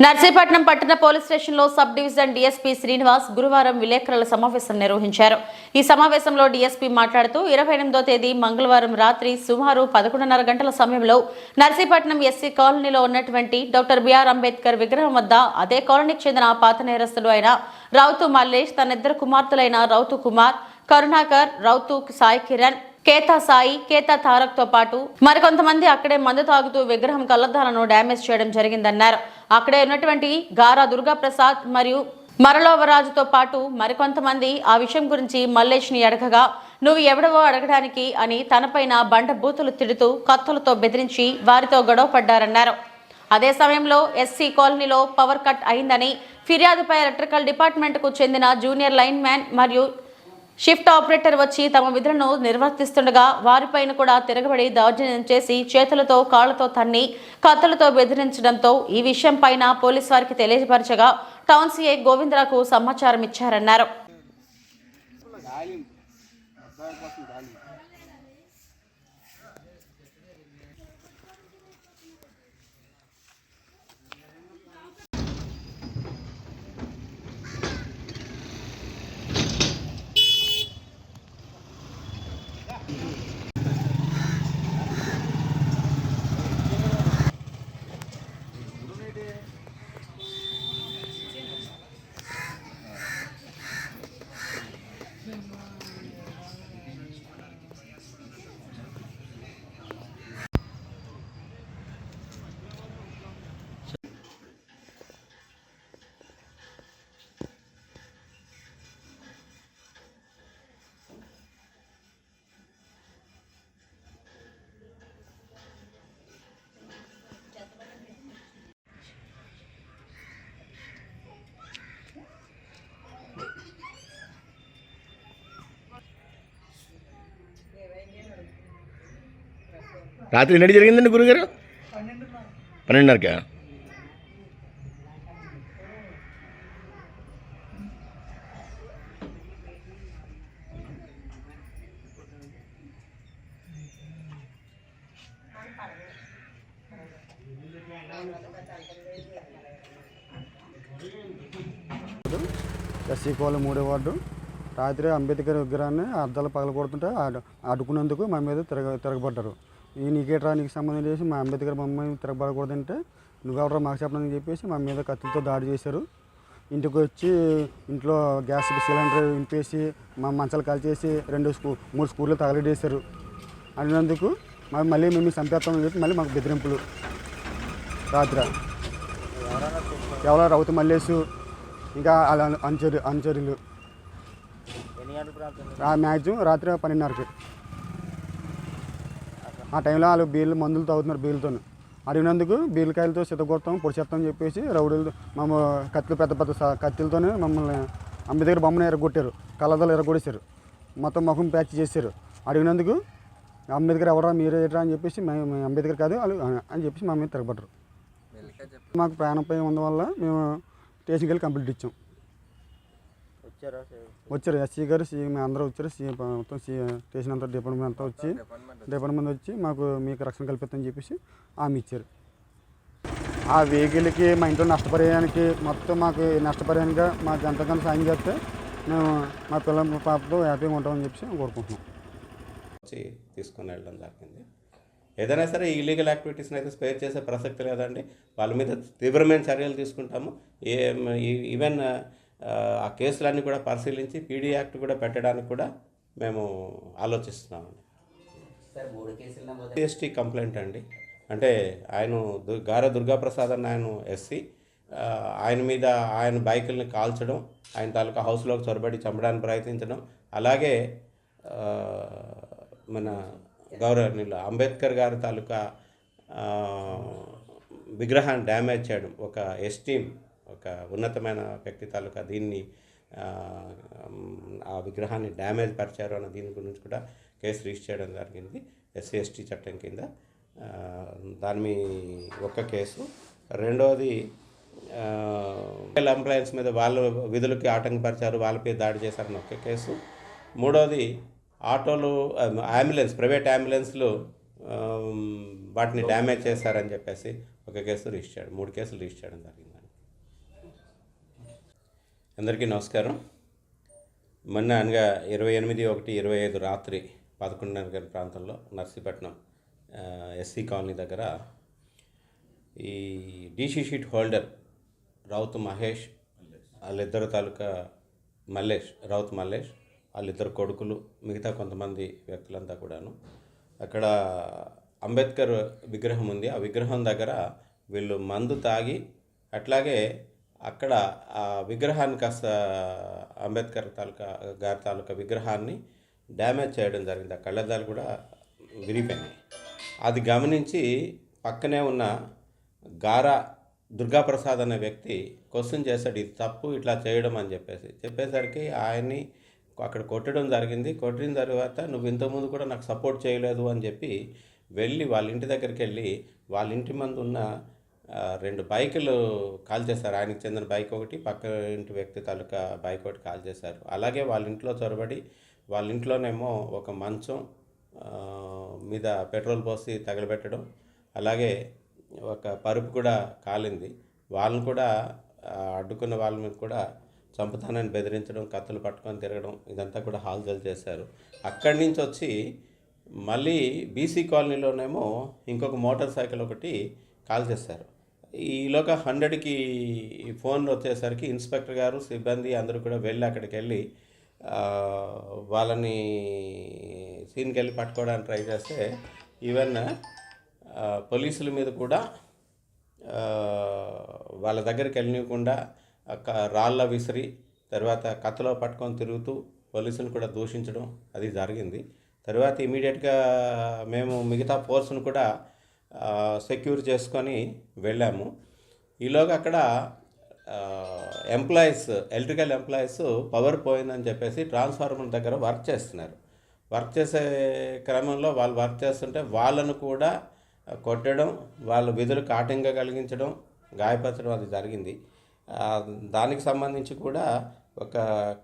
నర్సీపట్నం పట్టణ పోలీస్ స్టేషన్లో sub division DSP Srinivas గురువారం విలేకరుల సమావేశం నిర్వహించారు. ఈ సమావేశంలో డీఎస్పీ మాట్లాడుతూ ఇరవై ఎనిమిదో తేదీ మంగళవారం రాత్రి సుమారు పదకొండున్నర గంటల సమయంలో నర్సీపట్నం ఎస్సీ కాలనీలో ఉన్నటువంటి డాక్టర్ బిఆర్ అంబేద్కర్ విగ్రహం వద్ద అదే కాలనీకి చెందిన పాత నేరస్తులు అయిన రౌతు మల్లేష్ తన ఇద్దరు కుమార్తెలైన రౌతు కుమార్ కరుణాకర్ రౌతు సాయి కిరణ్ కేతా సాయి కేతా తారక్తో పాటు మరికొంతమంది అక్కడే మందు తాగుతూ విగ్రహం కళ్ళద్దాలను డ్యామేజ్ చేయడం జరిగిందన్నారు. అక్కడే ఉన్నటువంటి గారా దుర్గా ప్రసాద్ మరియు మరలోవరాజుతో పాటు మరికొంతమంది ఆ విషయం గురించి మల్లేష్ని అడగగా నువ్వు ఎవడవో అడగడానికి అని తనపైన బండ బూతులు తిడుతూ కత్తులతో బెదిరించి వారితో గొడవ పడ్డారన్నారు. అదే సమయంలో ఎస్సీ కాలనీలో పవర్ కట్ అయిందని ఫిర్యాదుపై ఎలక్ట్రికల్ డిపార్ట్మెంట్కు చెందిన జూనియర్ లైన్ మ్యాన్ మరియు షిఫ్ట్ ఆపరేటర్ వచ్చి తమ విధులను నిర్వర్తిస్తుండగా వారిపైన కూడా తిరగబడి దౌర్జన్యం చేసి చేతులతో కాళ్ళతో తన్ని కత్తులతో బెదిరించడంతో ఈ విషయం పైన పోలీసు వారికి తెలియపరచగా టౌన్ సీఏ గోవిందరాకు సమాచారం ఇచ్చారన్నారు రాత్రి ఎన్నటి జరిగిందండి గురుగారు? పన్నెండున్నరకా? ఎస్సీ కోళ్ళ మూడో వార్డు. రాత్రి అంబేద్కర్ విగ్రహాన్ని అద్దాలు పగలగొడుతుంటే అడ్డు అడ్డుకున్నందుకు మా మీద తిరగ తిరగబడ్డారు. ఈ నీకేట్రా నీకు సంబంధం చేసి మా అంబేద్కర్ బొమ్మని తిరగబడకూడదంటే నువ్వెవరో మాకు చెప్పడం చెప్పేసి మా మీద కత్తులతో దాడి చేశారు. ఇంటికి వచ్చి ఇంట్లో గ్యాస్ సిలిండర్ ఇంపేసి మా మంచాలు కాల్చేసి రెండు స్కూ మూడు స్కూళ్ళు తగలడేశారు అన్నందుకు మరి మళ్ళీ మేము చంపేస్తామని చెప్పి మళ్ళీ మాకు బెదిరింపులు. రాత్రి. ఎవరో రౌతు మల్లేసు ఇంకా అలా అనుచరు అంచరులు మ్యాక్సిమం రాత్రి పన్నెండున్నరకి. ఆ టైంలో వాళ్ళు బీళ్ళు మందులు తాగుతున్నారు బీళ్ళతో అడిగినందుకు బీళ్ళకాయలతో సిద్ధగొడతాం పొడిచేస్తాం అని చెప్పేసి రౌడీలు మమ్మ కత్తులు పెద్ద పెద్ద స- కత్తులతోనే మమ్మల్ని అంబేద్కర్ బొమ్మను ఎరగొట్టారు కళ్ళదలు ఎరగొడేశారు మొత్తం ముఖం ప్యాచ్ చేశారు. అడిగినందుకు అంబేద్కర్ ఎవరా మీరే ఎట్రా అని చెప్పేసి మేము అంబేద్కర్ కాదు వాళ్ళు అని చెప్పేసి మా మీద తిరగబడ్డారు. మాకు ప్రాణపై వల్ల మేము స్టేషన్కి వెళ్ళి కంప్లీట్ ఇచ్చాం. వచ్చారు ఎస్సీ గారు సీ మేము అందరూ వచ్చారు. సీ మొత్తం సీ స్టేషన్ అంతా డిపార్ట్మెంట్ అంతా వచ్చి డిపార్ట్మెంట్ వచ్చి. మాకు మీకు రక్షణ కల్పిస్తామని చెప్పేసి హామీ ఇచ్చారు. ఆ వెహికల్కి మా ఇంట్లో నష్టపరిహారానికి మొత్తం మాకు నష్టపరిహారంగా మాకు ఎంతకన్నా సాయం చేస్తే మేము మా పిల్లల పాపతో హ్యాపీగా ఉంటామని చెప్పేసి కోరుకుంటున్నాం. వచ్చి తీసుకొని వెళ్ళడం జరిగింది. ఏదైనా సరే ఇల్లీగల్ యాక్టివిటీస్ని అయితే స్పేర్ చేసే ప్రసక్తి లేదండి. వాళ్ళ మీద తీవ్రమైన చర్యలు తీసుకుంటాము. ఈవెన్ ఆ, కేసులన్నీ కూడా పరిశీలించి పీడీ యాక్ట్ కూడా పెట్టడానికి కూడా మేము ఆలోచిస్తున్నామండి. ఎస్టీ కంప్లైంట్ అండి. అంటే ఆయన గార దుర్గాప్రసాద్ అన్న ఆయన ఎస్సీ. ఆయన మీద ఆయన బైకుల్ని కాల్చడం ఆయన తాలూకా హౌస్లోకి చొరబడి చంపడానికి ప్రయత్నించడం అలాగే మన గౌరవనీయులు అంబేద్కర్ గారి తాలూకా విగ్రహాన్ని డ్యామేజ్ చేయడం ఒక ఎస్టీమ్ ఒక ఉన్నతమైన వ్యక్తి తాలూకా దీన్ని ఆ, విగ్రహాన్ని డ్యామేజ్ పరిచారు అన్న దీని గురించి కూడా కేసు రిజిస్టర్ చేయడం జరిగింది. ఎస్సీ ఎస్టీ చట్టం కింద. దాని మీ ఒక్క కేసు. రెండవది ఎంప్లాయన్స్ మీద వాళ్ళ విధులకి ఆటంకపరిచారు వాళ్ళపై దాడి చేశారని ఒక కేసు. మూడవది ఆటోలు అంబులెన్స్ ప్రైవేట్ అంబులెన్స్లు వాటిని డ్యామేజ్ చేశారని చెప్పేసి ఒక కేసు రిజిస్టర్ చేయడం మూడు కేసులు రిజిస్టర్ చేయడం జరిగింది. అందరికీ నమస్కారం. మొన్న అనగా ఇరవై ఎనిమిది ఒకటి ఇరవై ఐదు రాత్రి పదకొండున్నర గంటల ప్రాంతంలో నర్సీపట్నం ఎస్సీ కాలనీ దగ్గర ఈ DC sheet holder Raut Mahesh వాళ్ళిద్దరు తాలూకా మల్లేష్ రౌత్ మల్లేష్ వాళ్ళిద్దరు కొడుకులు మిగతా కొంతమంది వ్యక్తులంతా కూడాను. అక్కడ అంబేద్కర్ విగ్రహం ఉంది. ఆ విగ్రహం దగ్గర వీళ్ళు మందు తాగి అట్లాగే అక్కడ ఆ విగ్రహాన్ని కాస్త అంబేద్కర్ తాలూకా గారి తాలూకా విగ్రహాన్ని డ్యామేజ్ చేయడం జరిగింది. ఆ కళ్ళద్దాలు కూడా విరిగిపోయినాయి. అది గమనించి పక్కనే ఉన్న గారా దుర్గాప్రసాద్ అనే వ్యక్తి క్వశ్చన్ చేశాడు ఇది తప్పు ఇట్లా చేయడం అని చెప్పేసి. చెప్పేసరికి ఆయన్ని అక్కడ కొట్టడం జరిగింది. కొట్టిన తర్వాత నువ్వు ఇంతకుముందు కూడా నాకు సపోర్ట్ చేయలేదు అని చెప్పి వెళ్ళి వాళ్ళ ఇంటి దగ్గరికి వెళ్ళి వాళ్ళ ఇంటి ముందు ఉన్న రెండు బైకులు కాల్ చేశారు. ఆయనకు చెందిన బైక్ ఒకటి పక్క ఇంటి వ్యక్తి తాలూకా బైక్ ఒకటి కాల్ చేశారు. అలాగే వాళ్ళ ఇంట్లో చొరబడి వాళ్ళ ఇంట్లోనేమో ఒక మంచం మీద పెట్రోల్ పోసి తగలబెట్టడం అలాగే ఒక పరుపు కూడా కాలింది. వాళ్ళని కూడా అడ్డుకున్న వాళ్ళ మీద కూడా చంపుతానని బెదిరించడం కత్తులు పట్టుకొని తిరగడం ఇదంతా కూడా హాల్జల్ చేశారు. అక్కడి నుంచి వచ్చి మళ్ళీ బీసీ కాలనీలోనేమో ఇంకొక మోటార్ సైకిల్ ఒకటి కాల్ చేశారు. ఈలోగా హండ్రెడ్కి ఫోన్లు వచ్చేసరికి ఇన్స్పెక్టర్ గారు సిబ్బంది అందరూ కూడా వెళ్ళి అక్కడికి వెళ్ళి వాళ్ళని సీన్కి వెళ్ళి పట్టుకోవడానికి ట్రై చేస్తే ఈవెన్ పోలీసుల మీద కూడా వాళ్ళ దగ్గరికి వెళ్ళనివ్వకుండా రాళ్ళ విసిరి తర్వాత కత్తలో పట్టుకొని తిరుగుతూ పోలీసుని కూడా దూషించడం అది జరిగింది. తర్వాత ఇమీడియట్గా మేము మిగతా ఫోర్స్ను కూడా సెక్యూర్ చేసుకొని వెళ్ళాము. ఈలోగా అక్కడ ఎంప్లాయీస్ ఎలక్ట్రికల్ ఎంప్లాయీస్ పవర్ పోయిందని చెప్పేసి ట్రాన్స్ఫార్మర్ దగ్గర వర్క్ చేస్తున్నారు. వర్క్ చేసే క్రమంలో వాళ్ళు వర్క్ చేస్తుంటే వాళ్ళను కూడా కొట్టడం వాళ్ళ విధులకు ఆటంగా కలిగించడం గాయపరచడం అది జరిగింది. దానికి సంబంధించి కూడా ఒక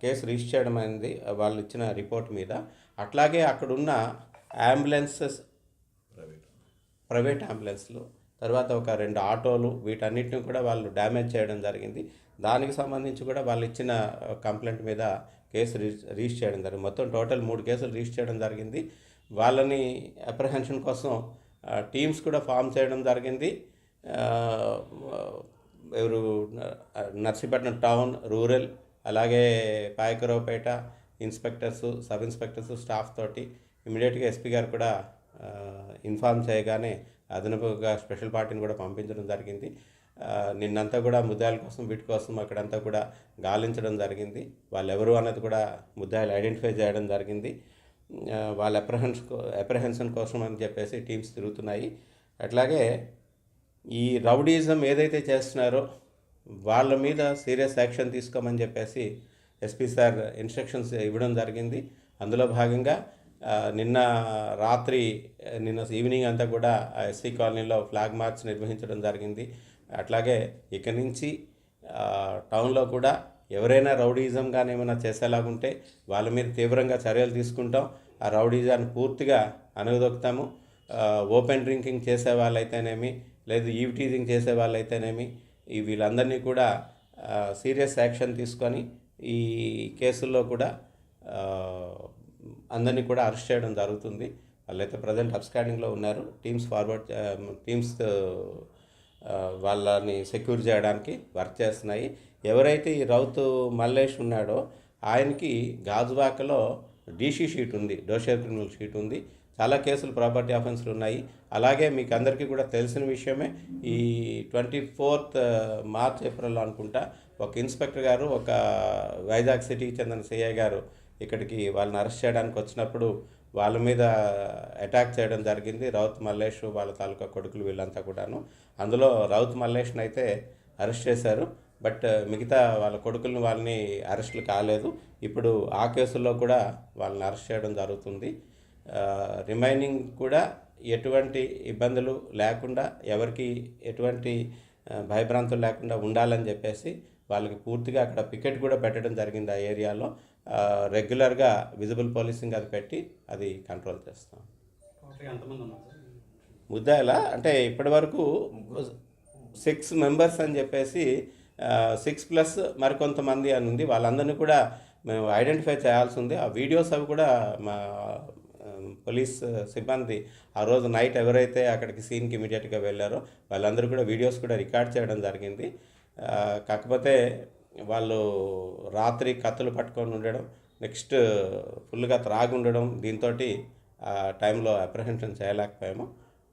కేసు రిజిస్టర్ చేయడం అయింది. వాళ్ళు ఇచ్చిన రిపోర్ట్ మీద. అట్లాగే అక్కడున్న అంబులెన్సెస్ ప్రైవేట్ అంబులెన్స్లు తర్వాత ఒక రెండు ఆటోలు వీటన్నిటిని కూడా వాళ్ళు డ్యామేజ్ చేయడం జరిగింది. దానికి సంబంధించి కూడా వాళ్ళు ఇచ్చిన కంప్లైంట్ మీద కేసు రిజిస్ రిజిస్టర్ చేయడం జరిగింది. మొత్తం టోటల్ మూడు కేసులు రిజిస్టర్ చేయడం జరిగింది. వాళ్ళని అప్రహెన్షన్ కోసం టీమ్స్ కూడా ఫామ్ చేయడం జరిగింది. ఎవరు నర్సీపట్నం టౌన్ రూరల్ అలాగే Payakaraopeta inspectors sub inspectors staff తోటి ఇమీడియట్గా ఎస్పీ గారు కూడా ఇన్ఫామ్ ఇన్ఫార్మ్ చేయగానే అదనపుగా స్పెషల్ పార్టీని కూడా పంపించడం జరిగింది. నిన్నంతా కూడా ముద్దాయిల కోసం వీటి కోసం అక్కడంతా కూడా గాలించడం జరిగింది. వాళ్ళు ఎవరు అన్నది కూడా ముద్దాయిలు ఐడెంటిఫై చేయడం జరిగింది. వాళ్ళ అప్రహెన్స్ అప్రహెన్షన్ కోసం అని చెప్పేసి టీమ్స్ తిరుగుతున్నాయి. అట్లాగే ఈ రౌడీజం ఏదైతే చేస్తున్నారో వాళ్ళ మీద సీరియస్ యాక్షన్ తీసుకోమని చెప్పేసి ఎస్పీ సార్ ఇన్స్ట్రక్షన్స్ ఇవ్వడం జరిగింది. అందులో భాగంగా నిన్న రాత్రి నిన్న ఈవినింగ్ అంతా కూడా ఎస్సీ కాలనీలో ఫ్లాగ్ మార్చ్ నిర్వహించడం జరిగింది. అట్లాగే ఇక్కడి నుంచి టౌన్లో కూడా ఎవరైనా రౌడీజం కానీ ఏమైనా చేసేలాగుంటే వాళ్ళ మీద తీవ్రంగా చర్యలు తీసుకుంటాం. ఆ రౌడీజాన్ని పూర్తిగా అనగదొక్కుతాము ఓపెన్ డ్రింకింగ్ చేసే వాళ్ళైతేనేమి లేదు ఈవ్ టీజింగ్ చేసే వాళ్ళైతేనేమి ఈ వీళ్ళందరినీ కూడా సీరియస్ యాక్షన్ తీసుకొని ఈ కేసుల్లో కూడా అందరినీ కూడా అరెస్ట్ చేయడం జరుగుతుంది. వాళ్ళైతే ప్రజెంట్ అప్స్కాండింగ్లో ఉన్నారు. టీమ్స్ ఫార్వర్డ్ టీమ్స్ వాళ్ళని సెక్యూర్ చేయడానికి వర్క్ చేస్తున్నాయి. ఎవరైతే ఈ రౌతు మల్లేష్ ఉన్నాడో ఆయనకి గాజువాకలో డీసీ షీట్ ఉంది. డోషర్ క్రిమినల్ షీట్ ఉంది. చాలా కేసులు ప్రాపర్టీ ఆఫెన్స్లు ఉన్నాయి. అలాగే మీకు అందరికీ కూడా తెలిసిన విషయమే ఈ ట్వంటీ ఫోర్త్ మార్చ్ ఏప్రిల్ అనుకుంటా ఒక ఇన్స్పెక్టర్ గారు ఒక వైజాగ్ సిటీకి చెందిన సిఐ గారు ఇక్కడికి వాళ్ళని అరెస్ట్ చేయడానికి వచ్చినప్పుడు వాళ్ళ మీద అటాక్ చేయడం జరిగింది. రౌత్ మల్లేష్ వాళ్ళ తాలూకా కొడుకులు వీళ్ళంతా కూడాను. అందులో రౌత్ మల్లేష్ని అయితే అరెస్ట్ చేశారు. బట్ మిగతా వాళ్ళ కొడుకులను వాళ్ళని అరెస్టులు కాలేదు. ఇప్పుడు ఆ కేసుల్లో కూడా వాళ్ళని అరెస్ట్ చేయడం జరుగుతుంది. రిమైనింగ్ కూడా ఎటువంటి ఇబ్బందులు లేకుండా ఎవరికి ఎటువంటి భయభ్రాంతులు లేకుండా ఉండాలని చెప్పేసి వాళ్ళకి పూర్తిగా అక్కడ పికెట్ కూడా పెట్టడం జరిగింది ఆ ఏరియాలో. రెగ్యులర్గా విజిబుల్ పోలీసింగ్ అది పెట్టి అది కంట్రోల్ చేస్తాం. ముద్దాయిలా? అంటే ఇప్పటి వరకు సిక్స్ మెంబర్స్ అని చెప్పేసి సిక్స్ ప్లస్ మరికొంతమంది అని ఉంది. వాళ్ళందరినీ కూడా మేము ఐడెంటిఫై చేయాల్సి ఉంది. ఆ వీడియోస్ అవి కూడా మా పోలీస్ సిబ్బంది ఆ రోజు నైట్ ఎవరైతే అక్కడికి సీన్కి ఇమీడియట్గా వెళ్ళారో వాళ్ళందరూ కూడా వీడియోస్ కూడా రికార్డ్ చేయడం జరిగింది. కాకపోతే వాళ్ళు రాత్రి కత్తులు పట్టుకొని ఉండడం నెక్స్ట్ ఫుల్గా త్రాగి ఉండడం దీంతో టైంలో అప్రహెన్షన్ చేయలేకపోయాము.